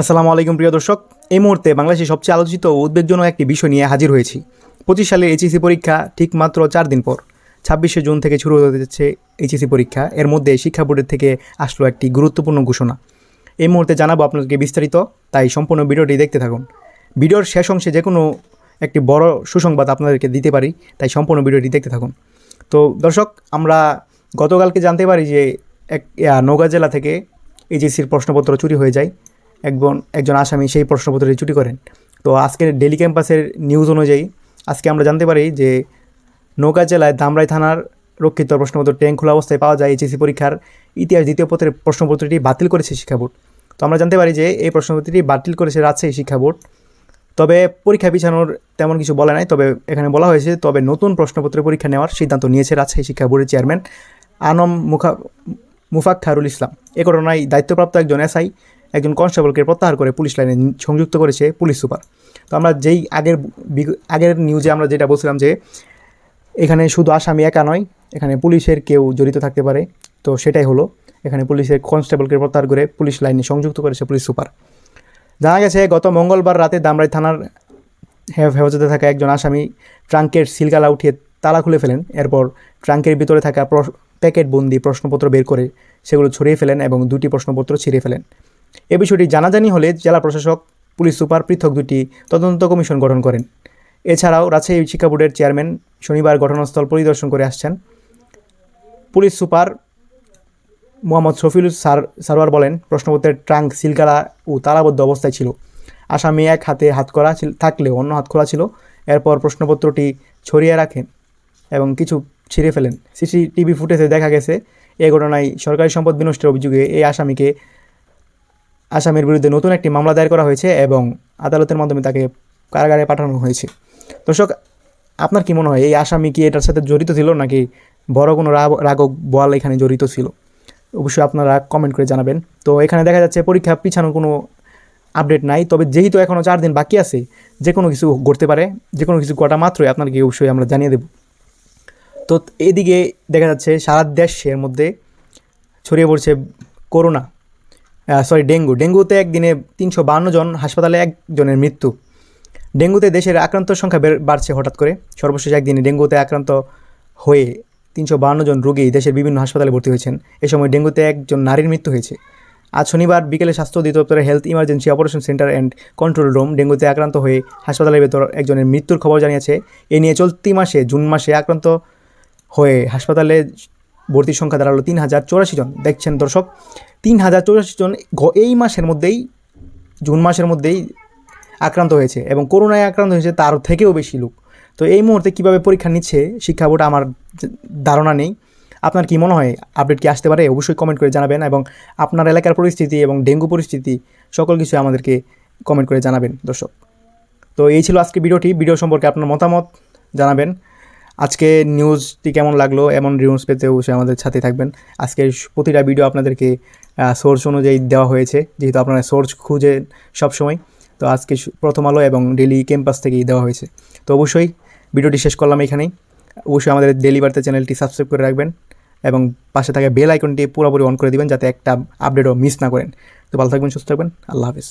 আসসালামু আলাইকুম, প্রিয় দর্শক। এই মুহূর্তে বাংলাদেশের সবচেয়ে আলোচিত ও উদ্বেগজনক একটি বিষয় নিয়ে হাজির হয়েছি। পঁচিশ সালের এইচএসি পরীক্ষা ঠিক মাত্র চার দিন পর। ছাব্বিশে জুন থেকে শুরু হতে যাচ্ছে এইচএসি পরীক্ষা। এর মধ্যে শিক্ষা বোর্ডের থেকে আসলো একটি গুরুত্বপূর্ণ ঘোষণা। এই মুহূর্তে জানাব আপনাদেরকে বিস্তারিত, তাই সম্পূর্ণ ভিডিওটি দেখতে থাকুন। ভিডিওর শেষ অংশে যে কোনো একটি বড় সুসংবাদ আপনাদেরকে দিতে পারি, তাই সম্পূর্ণ ভিডিওটি দেখতে থাকুন। তো দর্শক, আমরা গতকালকে জানতে পারি যে এক নওগাঁ জেলা থেকে এইচএসির প্রশ্নপত্র চুরি হয়ে যায়। একজন একজন আসামি সেই প্রশ্নপত্রটি চুরি করেন। তো আজকের ডেলি ক্যাম্পাসের নিউজ অনুযায়ী, আজকে আমরা জানতে পারি যে নৌকা জেলায় দামরাই থানার রক্ষিত প্রশ্নপত্র ট্যাঙ্ক খোলা অবস্থায় পাওয়া যায় এইচএসি পরীক্ষার ইতিহাস দ্বিতীয় পত্রের প্রশ্নপত্রটি বাতিল করেছে শিক্ষা বোর্ড। তো আমরা জানতে পারি যে এই প্রশ্নপত্রটি বাতিল করেছে রাজশাহী শিক্ষা বোর্ড। তবে পরীক্ষা পিছানোর তেমন কিছু বলা নাই, তবে এখানে বলা হয়েছে, তবে নতুন প্রশ্নপত্রের পরীক্ষা নেওয়ার সিদ্ধান্ত নিয়েছে রাজশাহী শিক্ষা বোর্ডের চেয়ারম্যান আনম মুখা মুফাক্ষারুল ইসলাম। এ ঘটনায় দায়িত্বপ্রাপ্ত একজন এসআই একজন কনস্টেবলকে প্রত্যাহার করে পুলিশ লাইনে সংযুক্ত করেছে পুলিশ সুপার। তো আমরা যেই আগের আগের নিউজে আমরা যেটা বলছিলাম যে, এখানে শুধু আসামি একা নয়, এখানে পুলিশের কেউ জড়িত থাকতে পারে। তো সেটাই হলো, এখানে পুলিশের কনস্টেবলকে প্রত্যাহার করে পুলিশ লাইনে সংযুক্ত করেছে পুলিশ সুপার। জানা গেছে, গত মঙ্গলবার রাতে দামরাই থানার হেফাজতে থাকা একজন আসামি ট্রাঙ্কের সিলগালা উঠিয়ে তালা খুলে ফেলেন। এরপর ট্রাঙ্কের ভিতরে থাকা প্যাকেটবন্দি প্রশ্নপত্র বের করে সেগুলো ছড়িয়ে ফেলেন এবং দুটি প্রশ্নপত্র ছিঁড়ে ফেলেন। এ বিষয়টি জানাজানি হলে জেলা প্রশাসক, পুলিশ সুপার পৃথক দুটি তদন্ত কমিশন গঠন করেন। এছাড়াও রাজশাহী শিক্ষা বোর্ডের চেয়ারম্যান শনিবার ঘটনাস্থল পরিদর্শন করে আসছেন। পুলিশ সুপার মোহাম্মদ শফিল সার সারোয়ার বলেন, প্রশ্নপত্রের ট্রাঙ্ক সিলগালা ও তালাবদ্ধ অবস্থায় ছিল। আসামি এক হাতে হাত করা থাকলেও অন্য হাত খোলা ছিল। এরপর প্রশ্নপত্রটি ছড়িয়ে রাখেন এবং কিছু ছিঁড়ে ফেলেন। সিসিটিভি ফুটেজে দেখা গেছে, এ ঘটনায় সরকারি সম্পদ বিনষ্টের অভিযোগে এই আসামিকে আসামির বিরুদ্ধে নতুন একটি মামলা দায়ের করা হয়েছে এবং আদালতের মাধ্যমে তাকে কারাগারে পাঠানো হয়েছে। দর্শক, আপনার কি মনে হয়, এই আসামি কি এটার সাথে জড়িত ছিল নাকি বড় কোনো রাগ- রাগক বল এখানে জড়িত ছিল? অবশ্যই আপনারা কমেন্ট করে জানাবেন। তো এখানে দেখা যাচ্ছে পরীক্ষা পিছানোর কোনো আপডেট নাই, তবে যেহেতু এখনও চার দিন বাকি আছে, যে কোনো কিছু ঘটতে পারে, যে কোনো কিছু ঘটা মাত্রই আপনাদেরকে অবশ্যই আমরা জানিয়ে দেব। তো এদিকে দেখা যাচ্ছে সারা দেশের মধ্যে ছড়িয়ে পড়ছে করোনা। Sorry dengue. ডেঙ্গুতে একদিনে তিনশো বান্ন জন হাসপাতালে একজনের মৃত্যু। ডেঙ্গুতে দেশের আক্রান্তর সংখ্যা বেড়- বাড়ছে হঠাৎ করে। সর্বশেষ একদিনে ডেঙ্গুতে আক্রান্ত হয়ে তিনশো বান্ন জন রোগী দেশের বিভিন্ন হাসপাতালে ভর্তি হয়েছেন। এ সময় ডেঙ্গুতে একজন নারীর মৃত্যু হয়েছে। আজ শনিবার বিকেলে স্বাস্থ্য অধিদপ্তরের health emergency operation centre and control room ডেঙ্গুতে আক্রান্ত হয়ে হাসপাতালের ভেতর একজনের মৃত্যুর খবর জানিয়েছে। এ নিয়ে চলতি মাসে জুন মাসে আক্রান্ত হয়ে হাসপাতালে ভর্তির সংখ্যা দাঁড়াল তিন হাজার চৌরাশি জন। দেখছেন দর্শক, তিন হাজার চৌরাশি জন এই মাসের মধ্যেই, জুন মাসের মধ্যেই আক্রান্ত হয়েছে এবং করোনায় আক্রান্ত হয়েছে তার থেকেও বেশি লোক। তো এই মুহূর্তে কীভাবে পরীক্ষা নিচ্ছে শিক্ষা বোর্ড আমার ধারণা নেই। আপনার কি মনে হয়? আপডেট কি আসতে পারে? অবশ্যই কমেন্ট করে জানাবেন এবং আপনার এলাকার পরিস্থিতি এবং ডেঙ্গু পরিস্থিতি সকল কিছু আমাদেরকে কমেন্ট করে জানাবেন দর্শক। তো এই ছিল আজকে ভিডিওটি। ভিডিও সম্পর্কে আপনার মতামত জানাবেন। আজকে নিউজটি কেমন লাগল? এমন নিউজ পেতে অবশ্যই আমাদের সাথে থাকবেন। আজকে প্রতিটা ভিডিও আপনাদেরকে সোর্স অনুযায়ী দেওয়া হয়েছে, যেহেতু আপনারা সোর্স খুঁজে সবসময়। তো আজকে প্রথম আলো এবং ডেলি ক্যাম্পাস থেকেই দেওয়া হয়েছে। তো অবশ্যই ভিডিওটি শেষ করলাম এখানেই। অবশ্যই আমাদের ডেলি বার্তা চ্যানেলটি সাবস্ক্রাইব করে রাখবেন এবং পাশে থাকা বেল আইকনটি পুরোপুরি অন করে দিবেন, যাতে একটা আপডেটও মিস না করেন। তো ভালো থাকবেন, সুস্থ থাকবেন। আল্লাহ হাফিজ।